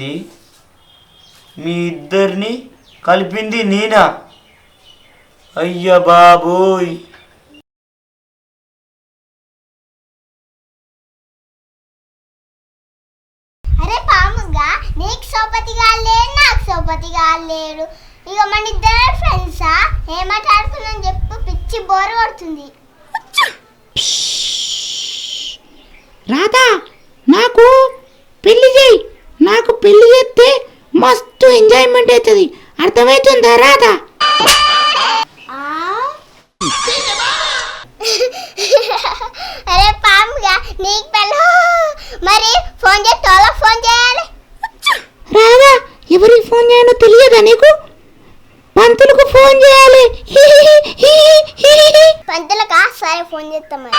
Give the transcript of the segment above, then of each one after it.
ఏంది మీ ఇద్దరిని కలిపింది నేనా? అయ్య బాబోయ్ అరే పాముగా నీకు సోపతిగా లేడు నాకు సోపతిగా లేడు. ఇక మన ఇద్దరు ఫ్రెండ్సా ఏం మాట్లాడుకున్నాం చెప్పు పిచ్చి బోర్ కొడుతుంది. రాధా నాకు పెళ్ళి చేయి. మస్తు ఎంజాయ్మెంట్ అవుతుంది అర్థమవుతుందా రాధా. ఆ? అరే పాముగా నీకు పెళ్ళ. మరి ఫోన్ చేసి తోలో ఫోన్ చేయాలి. రాధా ఎవరికి ఫోన్ చేయాలో తెలియదా నీకు? పంతులకు ఫోన్ చేయాలి. పంతులకా సరే ఫోన్ చేస్తాం మరి.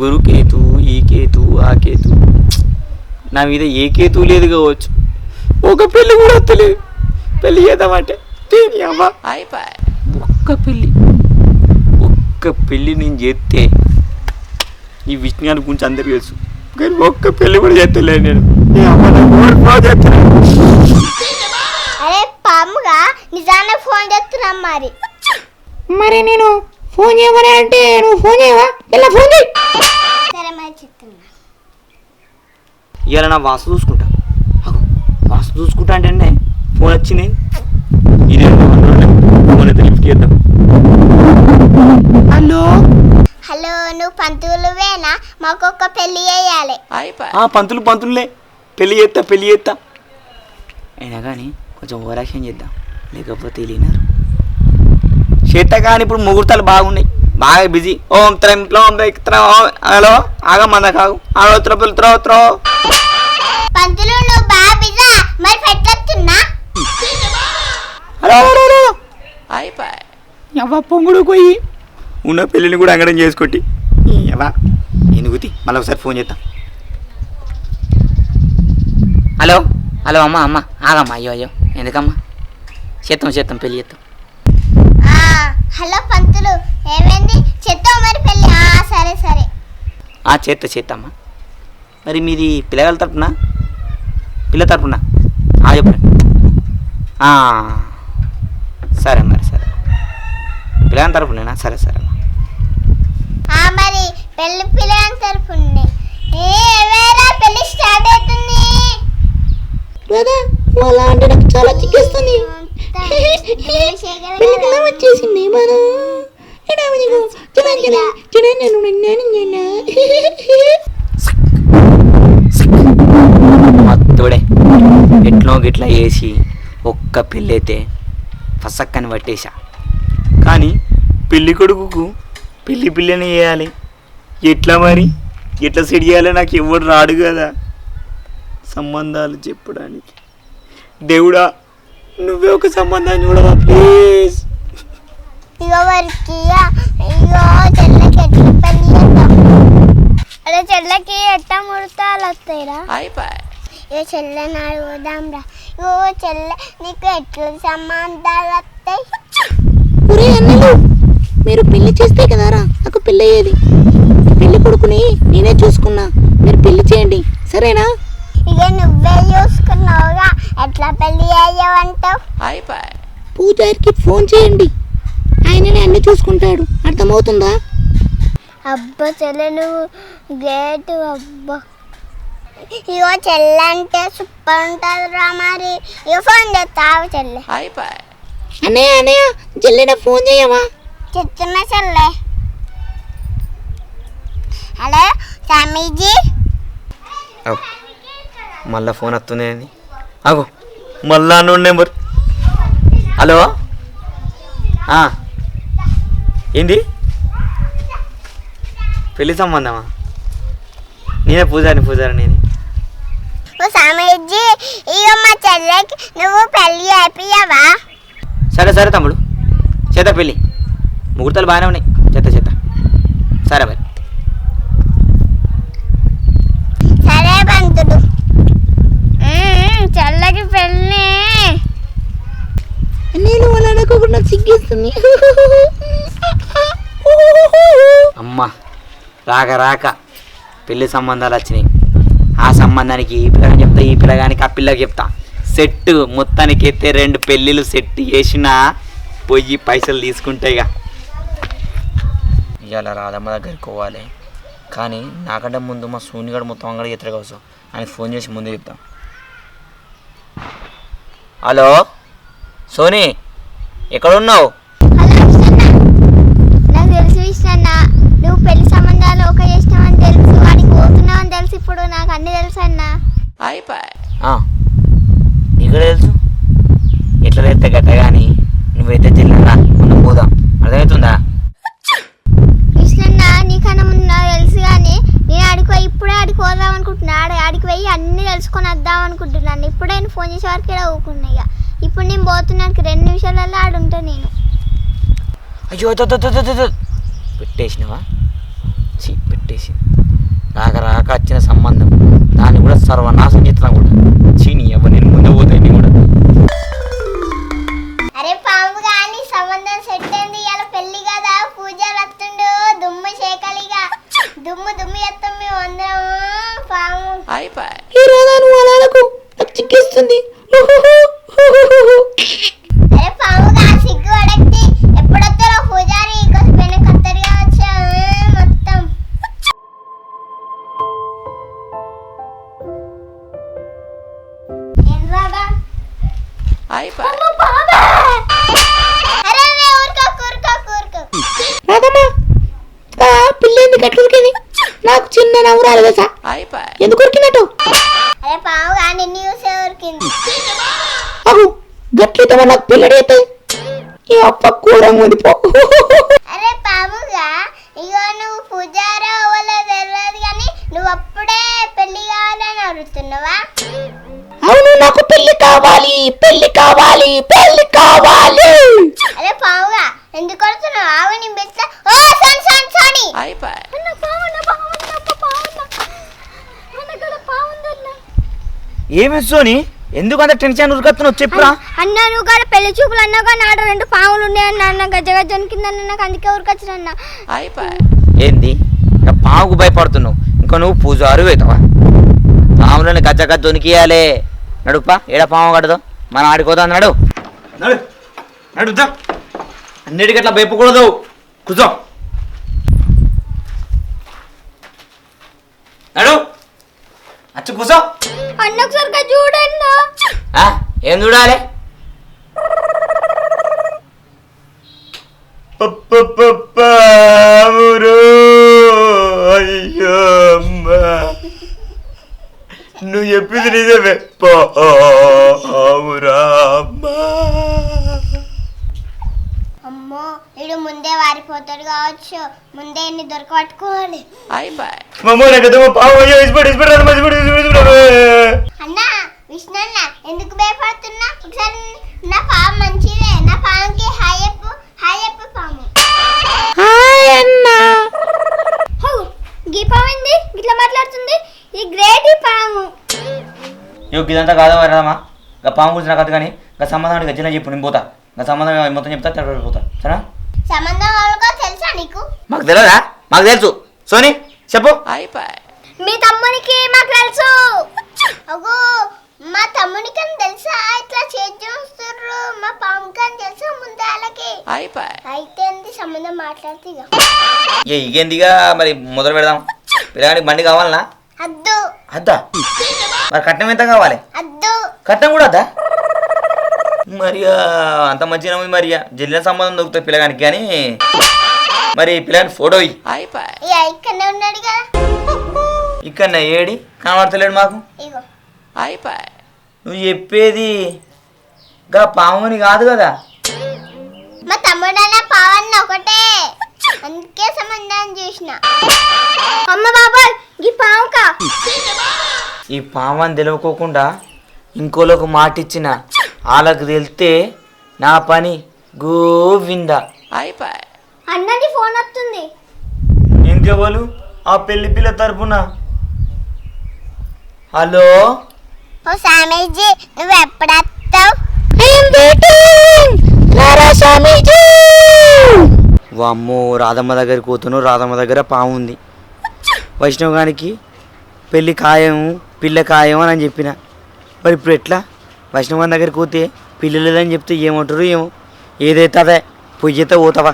గురుకేతు ఈ కేతు ఆ కేతు నా మీద ఏ కేతు లేదు కావచ్చు. ఒక పెళ్ళి కూడా వస్తలేదు పెళ్ళి చేద్దామంటే దేని అమ్మ? ఒక్క పెళ్ళి. ఒక్క పెళ్ళి నేను చేస్తే ఈ విజ్ఞానం గురించి అందరికీ తెలుసు. కానీ ఒక్క పెళ్ళి కూడా చేస్తలేదు నేను. అరే పాముగా నిజానే ఫోన్ చేస్తున్నాం మరి. మరి నేను ఫోన్ చేయమని అంటే నువ్వు ఫోన్ చేయవా? ఇలా ఫోన్ చేయి సరే మరి చెప్తున్నా ఇవాళ నా వాసు చూసుకుంటా. అగో, వాసు చూసుకుంటా అంటే ఫోన్ వచ్చింది. ఇదే ఫోన్ అయితే లిఫ్ట్ చేద్దాం. హలో? హలో నువ్వు పంతులువేనా మాకు ఒక పెళ్ళి చేయాలి. ఆ పంతులు పంతులులే పెళ్ళి చేస్తా పెళ్ళి చేస్తా అయినా కానీ కొంచెం ఓరాక్షన్ చేద్దాం. లేకపోతే వెళ్ళినారు చేస్తా కానీ ఇప్పుడు ముహూర్తాలు బాగున్నాయి. బాగా బిజీ. ఓం త్రం త్రోం త్రం. హలో ఆగమ్మా కాగు. హలో త్రో త్రో త్రో. పంతులు నువ్వు బాగా బిజా. మరి పెట్టొస్తున్నా హలో హలో హలో. ఎవ్వ పొంగుడు పోయి ఉన్న పెళ్ళిని కూడా అంగడం చేసుకోటి ఎవా ఎందుకుతి మళ్ళీ ఒకసారి ఫోన్ చేద్దాం హలో హలో అమ్మ అమ్మ. ఆగమ్మా అయ్యో అయ్యో. ఎందుకమ్మా? చేద్దాం చేద్దాం పెళ్ళి చేద్దాం హలో పంతులు ఏమైంది? చెత్తావు మరి పెళ్ళి ఆ, సరే సరే. ఆ చేత్తా చేత్తమ్మా. మరి మీది పిల్లగాల తరపున? పిల్ల తరపున? ఆ చెప్పండి ఆ, సరే మరి సరే. పిల్లగాని తరపునేనా? సరే సరే మరి పెళ్ళి ఏ వేరా పెళ్ళి స్టార్ట్ అవుతుంది? చాలా చిక్కేస్తుంది. పెళ్ళికల్లా వచ్చేసింది మనం మత్తుడే. ఎట్లో గిట్లా వేసి ఒక్క పెళ్ళైతే ఫసక్కని పట్టేశా. కానీ పెళ్ళి కొడుకుకు పెళ్ళి పిల్లని వేయాలి ఎట్లా మరి? ఎట్లా సెట్ చేయాలో నాకు ఎవడు రాడు కదా. సంబంధాలు చెప్పడానికి. దేవుడా నువ్వే ఒక సంబంధాన్ని చూడవా ప్లీజ్ ఇగో వరకు ఇగో చెల్లకి ఎట్లా పెళ్ళి చేద్దాం? అరే చెల్లకి ఎట్లా ముడతాలు వస్తాయిరా? ఇగో అడుగుదాంరా? ఇగో చెల్లె నీకు ఎట్లా సంబంధాలు వస్తాయి? ఒరే అన్నలు మీరు పెళ్ళి చేస్తే కదారా నాకు పెళ్ళి అయ్యేది పెళ్ళి కొడుకుని నేనే చూసుకున్నా మీరు పెళ్ళి చేయండి సరేనా? ఇక నువ్వే చూసుకున్నావుగా. ఎట్లా పెళ్ళి అయ్యావంటావు? పూజారికి ఫోన్ చేయండి. ఆయననే అన్ని చూసుకుంటాడు. అర్థమవుతుందా? అబ్బా చెల్లె నువ్వు గ్రేట్ అబ్బా. ఇగో చెల్లె అంటే సూపర్ ఉంటుంది రా మరి. ఇగో ఫోన్ చేస్తావు చెల్లె. అన్నయ్య అన్నయ్య జల్లెడ ఫోన్ చేయవా? చెప్తున్నా చెల్లె. హలో స్వామీజీ. మళ్ళా ఫోన్ వస్తుంది అగో మళ్ళా నోడ్ నెంబర్. హలో? ఏంది? పెళ్ళి సంబంధమా? నేనే పూజారి పూజారి నేనే. ఓ స్వామీజీ ఇగో మా చెల్లెకి నువ్వు పెళ్ళి అయిపోయావా సరే సరే తమ్ముడు. చేత పెళ్ళి ముహూర్తాలు బాగానే ఉన్నాయి. చేత చేత. సరే మరి సరే చెల్లకి పెళ్ళి. నేను అనుకోకుండా సిగ్గేస్తుంది. అమ్మ రాక రాక పెళ్ళి సంబంధాలు వచ్చినాయి. ఆ సంబంధానికి పిల్లగా చెప్తా ఈ పిల్లగానికి ఆ పిల్లకి చెప్తా. సెట్ మొత్తానికి ఎత్తే రెండు పెళ్ళిళ్ళు సెట్ చేసిన పోయి పైసలు తీసుకుంటే ఇక. ఇవాళ రాధమ్మ దగ్గరికి పోవాలి. కానీ నాకంటే ముందు మా సూనిగాడు మొత్తం అంగడి ఎత్తర కోసం ఆయన ఫోన్ చేసి ముందే చెప్తాం. హలో సోనీ ఎక్కడున్నావు? నాకు తెలుసు నువ్వు పెళ్ళి సంబంధాలు ఒక చేసినావని తెలుసు వాడికి పోతున్నావని తెలుసు ఇప్పుడు నాకు అన్ని తెలుసు అన్న. ఆ, నీకు తెలుసు? ఎట్లా తెస్తే గట్ట కానీ నువ్వైతే చెల్లెన్నా మనం పోదాం అర్థమవుతుందా విష్ణన్న నీకన్నా ముందు నాకు తెలుసు కానీ నేను ఆడికి పోయి ఇప్పుడే ఆడికి పోదాం అనుకుంటున్నా ఆడ ఆడికి పోయి అన్ని తెలుసుకొని వద్దాం అనుకుంటున్నాను ఇప్పుడే నేను ఫోన్ చేసే వరకు ఇక్కడ ఊకున్నా ఇక ఇప్పుడు నాకు రెండు నిమిషాలలో ఆడుంటా నేను. అయ్యో పెట్టేసినవా? పెట్టేసి రాక రాక వచ్చిన సంబంధం. దాన్ని కూడా సర్వనాశం చేస్తున్నా కూడా. చీని ఎవరు నేను ముందు పోతాయి. రాలేదు తెలుసా? ఎందుకు ఉరికినట్టు అరే నాకు పిల్లడి అవుతాయి ఈ అప్ప కూడా ఉంది పో. అరే పాముగా ఇగో నువ్వు పూజారో అవ్వలో తెలియదు కానీ నువ్వు అప్పుడే పెళ్ళి కావాలని అడుగుతున్నావా? అవును నాకు పెళ్ళి కావాలి పెళ్ళి కావాలి పెళ్ళి కావాలి. అరే పావుగా ఎందుకు కొడుతున్నావు? ఆవు నీ బిడ్డ. ఓ సోని సోని సోని. అన్న పావున్న పావున్న అప్ప పావున్న అన్న కూడా పావుందన్న ఏమి సోని? ఎందుకు అంత టెన్షన్ ఉరుకొస్తున్నావు చెప్పురా. అన్న నువ్వు కూడా పెళ్ళి చూపులు అన్నా కానీ ఆడ రెండు పావులు ఉన్నాయన్న అన్న గజ్జ గజ్జ కింద నాకు అందుకే ఊరికొచ్చిన అన్న. ఏంది? ఇంకా పావుకు భయపడుతున్నావు. ఇంకా నువ్వు పూజారు అవుతావా? పాములను గజ్జ గజ్జ దొనికియాలే నడుపా ఏడ పాము కడదు? మనం ఆడిపోదాం నడు. నడు. నడుద్దా అన్నిటికీ అట్లా భయపకూడదు కూర్చో. నడు. అచ్చు కూర్చో అన్న ఒకసారిగా చూడన్నా ఆ, ఏం చూడాలి? పామురు అయ్యో నువ్వు చెప్పింది నిజమే. పామురా అమ్మో వీడు ముందే వారిపోతాడు కావచ్చు. ముందే ఎన్ని దొరకబట్టుకోవాలి. మమ్మల్ని నాకు అయ్యో అన్న విష్ణు అన్న ఎందుకు భయపడుతున్నా? ఒకసారి నా పాము మంచిదే. నా పాముకి హాయ్ చెప్పు హాయ్ చెప్పు పాము. హాయ్ అన్నా. హౌ, గీ పాము ఏంది? ఇట్లా మాట్లాడుతుంది? ఈ గ్రేట్ ఈ పాము. ఇగో ఇదంతా కాదా ఇంకా పాము గురించి నాకు కానీ ఇంకా సంబంధం గజ్జన చెప్పు నేను పోతా. ఇంకా సంబంధం మొత్తం చెప్తా తర్వాత పోతా. సరేనా? సంబంధం వాళ్ళకో తెలుసా నీకు? మాకు తెలియదా మాకు తెలుసు. సోని చెప్పు. మీ తమ్మునికి మాకు తెలుసు. అగో మా తమ్మునికి అని తెలుసా? ఇట్లా చూస్తుర్రు మా పాముకి అని తెలుసా ముందు వాళ్ళకి? అయితే ఏంది సంబంధం మాట్లాడితే ఇక ఏ ఇగేందిగా మరి మొదలు పెడదాం. పిల్లగానికి బండి కావాలనా? అద్దు. అద్దా? మరి కట్నం ఎంత కావాలి? అద్దు. కట్నం కూడా అద్దా? మరి అంత మంచిగా ఉంది మరి? ఆ, జల్లిన సంబంధం దొరుకుతుంది పిల్లగానికి కానీ. మరి పిల్లగాని ఫోటో ఇక్కడ ఏడి? కనబడతలేడు మాకు. ఇగో. నువ్వు చెప్పేది గా పాముని కాదు కదా? మా తమ్ముడన్న పావన్న ఒకటే. అందుకే సంబంధం చూసిన. అమ్మ బాబాయ్ ఈ పావుకా ఈ పామని తెలియకోకుండా ఇంకోలోకి మాట ఇచ్చిన వాళ్ళకు తెలితే నా పని గోవింద. అన్నది ఫోన్ వస్తుంది. ఇంకెవరు ఆ పెళ్ళి పిల్ల తరపున. హలో? ఓ స్వామీజీ నువ్వు ఎప్పుడు వస్తావు? వామ్మో రాధమ్మ దగ్గరికి పోతున్నావు రాధమ్మ దగ్గర పాము ఉంది. వైష్ణవ్ గారికి పెళ్ళి ఖాయం పిల్ల ఖాయం అని చెప్పిన. మరి ఇప్పుడు ఎట్లా? వైష్ణవం దగ్గరికి పోతే పిల్లలేదని చెప్తే ఏమంటారు ఏమో. ఏదైతే అదే పొయ్యితే పోతావా?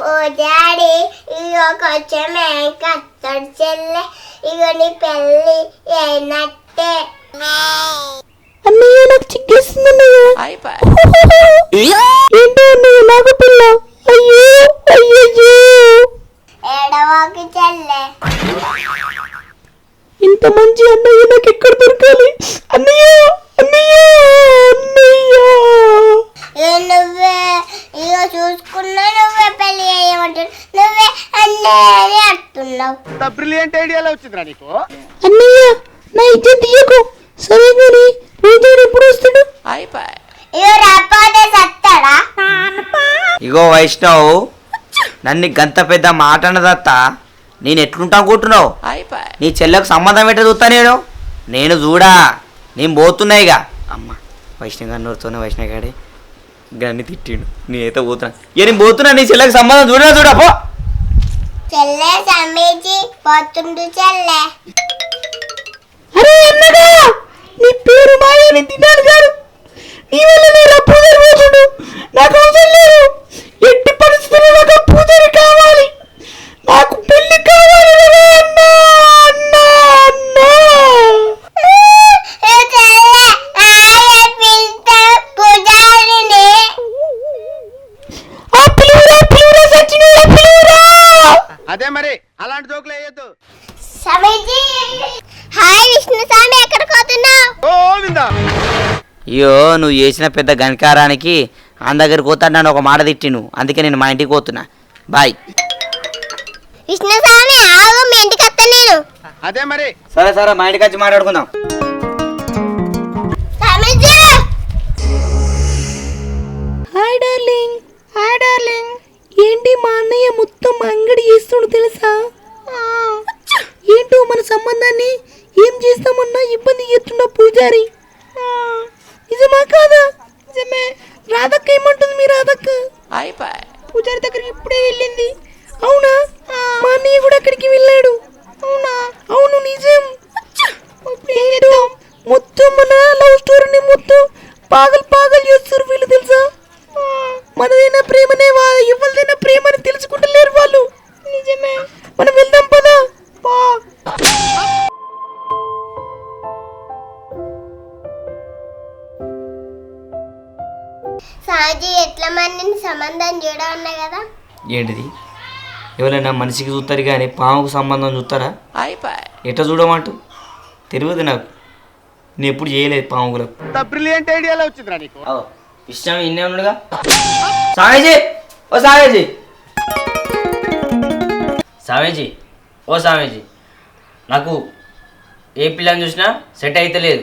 ఓ డాడీ ఇగో కొంచెమే కత్తడు చెల్లె ఇగో నీ పెళ్ళి అయినట్టే. అన్నయ్య నాకు చిక్కేస్తుంది అన్నయ్య. ఏంటో అన్నయ్య నాకు పిల్ల? అయ్యో ఏడవాకి చెల్లె. ఇంత మంచి అన్నయ్య నాకు ఎక్కడ దొరకాలి? అన్నయ్య! నువ్వే ఇగో చూసుకున్నా నువ్వే పెళ్ళి చేయమంటాడు నువ్వే అన్నీ అంటున్నావు. బ్రిలియంట్ ఐడియాలో వచ్చిందిరా నీకు? అన్నయ్య నా ఇజ్జత్ తీయకు. సరే కానీ పూజారి ఎప్పుడు వస్తాడు? ఇగో రాకపోతే సత్తాడా? ఇగో వైష్ణవ్ నన్ను గంత పెద్ద మాట అన్నదత్త. నేను ఎట్లుంటా అనుకుంటున్నావు నీ చెల్లెకు సంబంధం ఎట్ట చూస్తా నేను? నేను చూడా నేను పోతున్నా ఇక అమ్మ వైష్ణవ్ గారిని నోరుతోనే వైష్ణవ్ గాడే గన్ని తిట్టిండు. నేనైతే పోతున్నా. ఇక నేను పోతున్నా నీ చెల్లెకి సంబంధం చూడరా చూడా పో చెల్లె సమీచి పోతుండు చెల్లె. అరే అన్నగా నీ పేరు మాయని తిన్నాను గారు నీ వల్ల నేను ఆ పూజారి పోతుడు. నాకు అవసరం లేదు. ఎట్టి పరిస్థితుల్లో నాకు అలాంటి జోకులు వేయొద్దు. సమీజీ హాయ్ విష్ణు స్వామి ఎక్కడికి పోతున్నావు? ఓ విందా అయ్యో నువ్వు చేసిన పెద్ద గణకారానికి ఆయన దగ్గరికి పోతాడు నన్ను ఒక మాట తిట్టిను అందుకే నేను మా ఇంటికి పోతున్నా. బాయ్. విష్ణు స్వామి ఆగు మీ ఇంటికి వస్తా నేను. అదే మరి. సరే సరే మా ఇంటికి వచ్చి మాట్లాడుకుందాం. సమీజీ హాయ్ డార్లింగ్. Hi darling. ఏంటి మా అన్నయ్య మొత్తం అంగడి చేస్తుడు తెలుసా? ఏంటో మన సంబంధాన్ని? ఏం చేస్తామన్నా ఇబ్బంది చేస్తున్న పూజారి. నిజమా కాదా? నిజమే. రాధక్క ఏమంటుంది మీ రాధక్క? పూజారి దగ్గరికి ఇప్పుడే వెళ్ళింది. అవునా? మా అన్నయ్య కూడా అక్కడికి వెళ్ళాడు. అవునా? అవును నిజం. ఏంటో? మొత్తం మన లవ్ స్టోరీని మొత్తం పాగల్ పాగల్ చేస్తారు వీళ్ళు తెలుసా? మనదైనా ప్రేమనే వా ఎవరిదైనా ప్రేమని తెలుసుకుంటలేరు వాళ్ళు. నిజమే. మనం వెళ్దాం పదా. పా. సాజీ ఎట్లా మందిని సంబంధం చూడవన్నా కదా? ఏంటిది? ఎవరైనా మనిషికి చూస్తారు కానీ పాముకు సంబంధం చూస్తారా? ఎట్లా చూడమంటూ? తెలియదు నాకు. నేను ఎప్పుడు చేయలేదు పాముకులకు బ్రిలియంట్ ఐడియాలో వచ్చిందిరా నీకు. ఇష్టం ఇన్నే ఉన్నాడుగా? సామేజీ ఓ సామేజీ సామేజీ ఓ సామేజీ నాకు ఏ పిల్లని చూసినా సెట్ అయితే లేదు.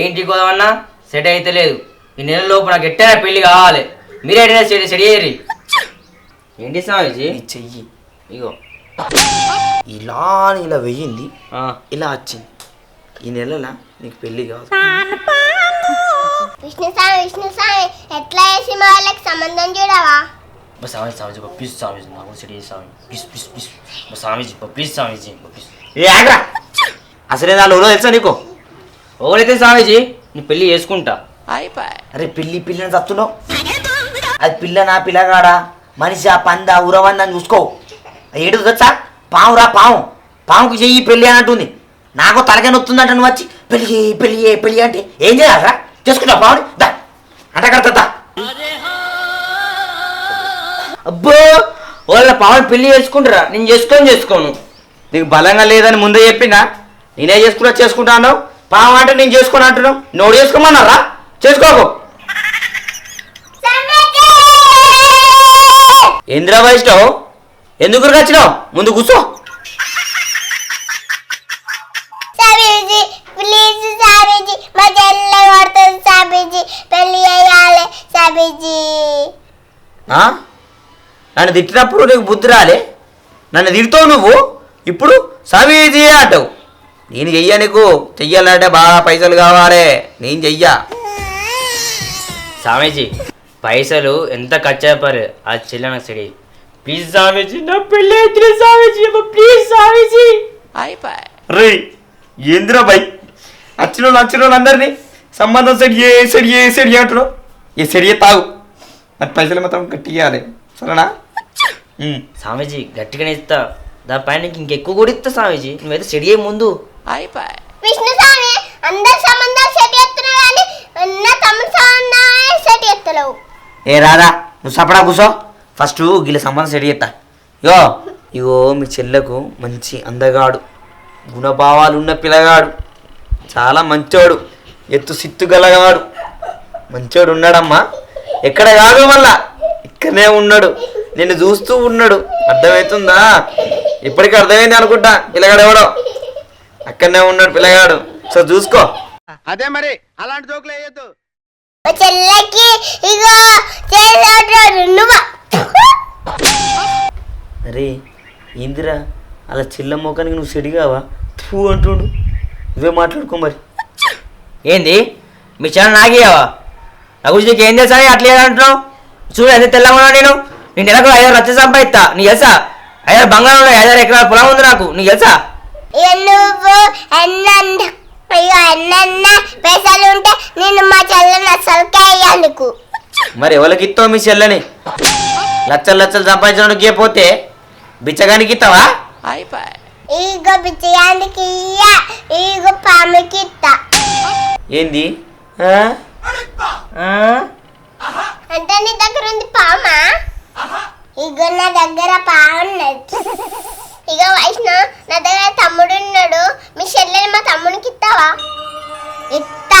ఏంటి కోదమన్నా సెట్ అయితే లేదు. ఈ నెల లోపు నాకు ఎట్టైనా పెళ్ళి కావాలి. మీరే ఎట్టైనా సెట్ సెట్ చేయరి ఏంటి స్వామీజీ చెయ్యి. ఇగో. ఇలా అని ఇలా వెయ్యింది. ఇలా వచ్చింది. ఈ నెలల నీకు పెళ్ళి కాదు. విష్ణు స్వామి విష్ణు స్వామి ఎట్లా వేసి మా వాళ్ళకి సంబంధం చూడవా? బస్ స్వామీజీ స్వామీజీ బా ప్లీజ్ స్వామీజీ నాకు సెట్ చేసి స్వామి ప్లీజ్ ప్లీజ్ ప్లీజ్ బా స్వామీజీ బా ప్లీజ్ స్వామీజీ బా ప్లీజ్ ఏ ఆగ్రా. అసలే దాని ఎవరో తెలుసా నీకు? ఓడైతే స్వామీజీ నీ పెళ్ళి చేసుకుంటా. అరే పిల్లి పిల్లని చస్తున్నావు అది పిల్ల నా పిల్లగాడా? మనిషి ఆ పంద ఉరవని చూసుకో. ఏడు వచ్చా పావురా పాము పాముకు చెయ్యి పెళ్ళి అని అంటుంది నాకు తలకే నొత్తుందంట నువ్వు వచ్చి పెళ్ళి పెళ్ళి పెళ్ళి అంటే ఏం చేయాలరా? చేసుకుంటావు పావుని. దా. అంట కడతా అబ్బో వాళ్ళ పావుని పెళ్ళి చేసుకుంటారా? నేను చేసుకొని చేసుకోను. నీకు బలంగా లేదని ముందే చెప్పినా? నేనే చేసుకుంటా చేసుకుంటాను పాము అంటే నేను చేసుకుని అంటున్నావు? నోడు చేసుకోమన్నారా? చేసుకోకు. ఇంద్ర వైష్ణవ్ ఎందుకు వచ్చినావు? ముందు కూర్చో. ప్లీజ్ స్వామీజీ మా చెల్లె కొడుతుంది స్వామీజీ. పెళ్ళి చేయాలి స్వామీజీ. ఆ? నన్ను తిట్టినప్పుడు నీకు బుద్ధి రాలే? నన్ను తిడతావు నువ్వు? ఇప్పుడు సమీజీ అంటావు. నేను చెయ్య నీకు. చెయ్యాలంటే బాగా పైసలు కావాలి. నేను చెయ్యా. స్వామీజీ పైసలు ఎంత ఖర్చు అయిపోయారు? ఆ చెల్లె నాకు సెడి ప్లీజ్ స్వామీజీ నా పెళ్ళి అయితే స్వామీజీ ప్లీజ్ స్వామీజీ రే ఏందిరా బై వాళ్ళు వచ్చిన వాళ్ళు అందరినీ సంబంధం సెట్ ఏ సెట్ ఏ సెట్ అంటున్నావు? ఏ సెట్ ఏ తాగు. మరి పైసలు మాత్రం ఇవ్వాలి. సరేనా. స్వామీజీ గట్టిగానే ఇస్తా దానిపైన నీకు ఇంకెక్కువ కూడా ఇస్తా స్వామీజీ. నువ్వైతే సెడి అయ్యే ముందు. విష్ణు స్వామి అందరి సంబంధాలు సెట్ చేస్తున్నావు కానీ తమ్ముడు సంబంధమే సెట్ చేస్తలేవు. ఏ రాదా నువ్వు సపడా కూసో. ఫస్ట్ వీళ్ళ సంబంధం సెట్ చేస్తా. ఇగో ఇగో మీ చెల్లెకు మంచి అందగాడు. గుణభావాలు ఉన్న పిల్లగాడు. చాలా మంచోడు. ఎత్తు సిత్తు గలగాడు. మంచోడు ఉన్నాడమ్మా. ఎక్కడ కాదు మళ్ళా. ఇక్కడనే ఉన్నాడు. నిన్ను చూస్తూ ఉన్నాడు. అర్థమవుతుందా? ఇప్పటికీ అర్థమైంది అనుకుంటా పిల్లగాడు ఎవడో? అక్కడనే ఉన్నాడు పిల్లగాడు. సో చూసుకో. అదే మరి అలాంటి జోకులు వేయొద్దు. చెల్లెకి ఇగో అరే ఏందిరా? అలా చిల్ల మొఖానికి నువ్వు సెడిగావా? తూ అంటుండు. నువ్వే మాట్లాడుకో మరి. ఏంది? మీ ఛానల్ నాకేవా నా గురించి నీకు ఏం తెలుసా? అట్లా అంటున్నావు చూడు ఎంత తెల్లగా ఉన్నా నేను. నేను నెలకు ఐదారు లక్షలు సంపాదిస్తా. నీకు తెలుసా? ఐదారు బంగారం ఉన్నాయి ఐదారు ఎకరాల పొలం ఉంది నాకు. నీకు తెలుసా? నువ్వు ఎన్నెన్న పైసలు ఉంటే నేను మా చెల్లెని అసలుకే అయ్యేందుకు మరి ఎవరికి ఇస్తావు మీ చెల్లని? లచ్చలు లచ్చలు సంపాదించడానికి పోతే బిచ్చగానికి ఇస్తావా? ఇగో బిచ్చయానికి ఇయ్య ఇగో పాముకి ఇత్తా. ఏంది? అంటే నీ దగ్గర ఉంది పామా? ఇగో నా దగ్గర పాము ఇగో వైష్ణ వైష్ణవ్ నా దగ్గర తమ్ముడు ఉన్నాడు. మీ చెల్లెని మా తమ్మునికి ఇస్తావా? ఇస్తా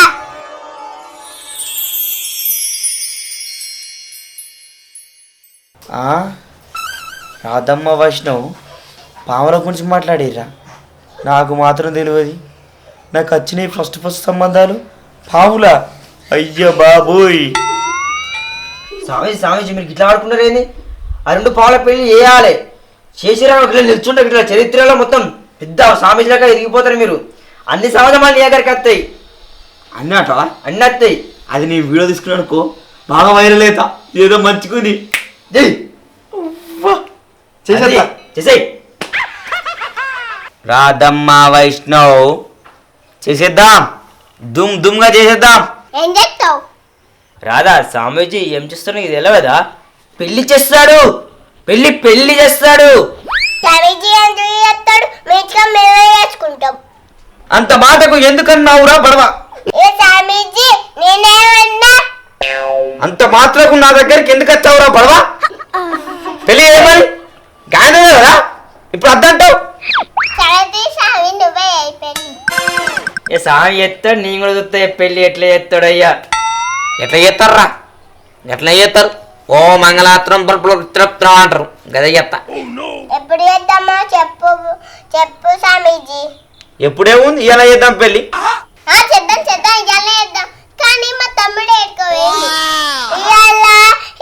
ఆ? రాధమ్మ వైష్ణవ్ పాముల గురించి మాట్లాడిర్రా. నాకు మాత్రం తెలియదు. నాకు వచ్చినాయి ఫస్ట్ ఫస్ట్ సంబంధాలు. పాములా? అయ్య బాబోయ్! స్వామీజీ స్వామీజీ మీరు ఇట్లా ఆడుకున్నారు ఏంది ఆ రెండు పావుల పెళ్ళి చేయాలి. చేసిరా ఇట్లా నిల్చుంటే ఇట్లా చరిత్రలో మొత్తం పెద్ద స్వామీజీలాగా ఎదిగిపోతారు మీరు. అన్ని సమాజాలు నీ దగ్గరికి వస్తాయి. అన్నట అన్ని వస్తాయి. అది నీ వీడియో తీసుకున్నానుకో బాగా వైరల్ అవుతా ఏదో మంచుకుని. చేసేయ్. రాధమ్మ వైష్ణవ్. చేసేద్దాం. దుమ్ దుమ్గా చేసేద్దాం. ఏం చెప్తావు రాధా స్వామీజీ ఏం చేస్తున్నా ఇది తెలియదా పెళ్ళి చేస్తాడు! పెళ్ళి పెళ్ళి చేస్తాడు! అంత మాటకు ఎందుకన్నావురా బడవ? అంత మాత్రకు నా దగ్గరికి ఎందుకు వచ్చావురా బడవ పెళ్ళి ఏమని కదా ఇప్పుడు అర్థంటావు ఏ సామి ఎత్తాడు నేను కూడా చూస్తే పెళ్ళి ఎట్లా ఎత్తాడయ్యా? ఎట్లా చేస్తారా ఎట్లా చేస్తారు? ఓ మంగళాత్రం పలుపులు తిరుపతిరం అంటారు. గదే చెత్త ఎప్పుడు చేద్దామో చెప్పు చెప్పు స్వామీజీ. ఎప్పుడే ఉంది? ఇలా చేద్దాం పెళ్ళి ఆ చేద్దాం చేద్దాం ఇవాళ చేద్దాం. కానీ మా తమ్ముడు ఏడుకోవేయండి ఇవాళ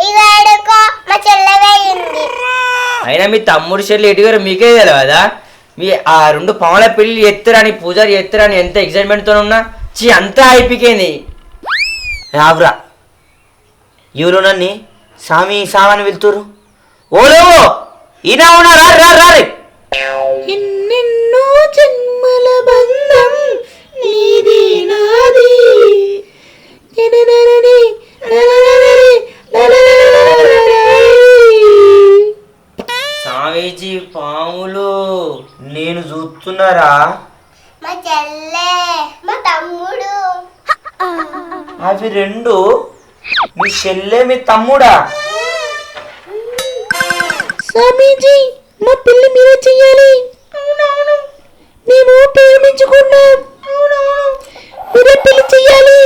ఇక ఏడుకో మా చెల్లె వేయింది అయినా మీ తమ్ముడు చెల్లి ఎటుగారు మీకే తెలియదా మీ ఆ రెండు పాముల పెళ్ళి ఎత్తురని పూజారి ఎత్తురని ఎంత ఎక్సైట్మెంట్తో ఉన్నా చీ అంతా అయిపోయింది రావురా. ఇవరు నన్ను? స్వామి సామని వెళ్తురు ఓలేవో! ఈయన ఉన్నా రారు రారు రారు ఎన్నెన్నో జన్మల బంధం నీది నాది. సావేజీ పాములు నేను చూస్తున్నారా మా చెల్లె మా తమ్ముడు అవి రెండు మీ చెల్లె మీ తమ్ముడా? స్వామీజీ మా పెళ్ళి మీరే చెయ్యాలి. మేము ప్రేమించుకున్నాం మీరే పెళ్ళి చెయ్యాలి.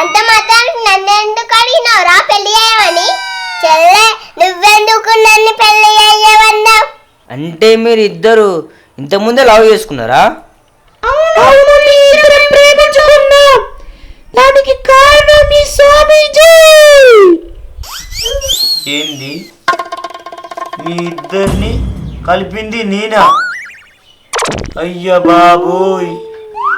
అంత మాత్రానికి నన్ను ఎందుకు అడిగినావురా పెళ్ళి చేయమని? చెల్లె నువ్వెందుకు నన్ను పెళ్ళి చేయవన్నావు అంటే మీరు ఇద్దరు ఇంతకుముందే లవ్ చేసుకున్నారా? అవును. దానికి కారణం మీ స్వామీజీ! ఏంది? మీ ఇద్దరిని కలిపింది నేనా? అయ్య బాబోయ్!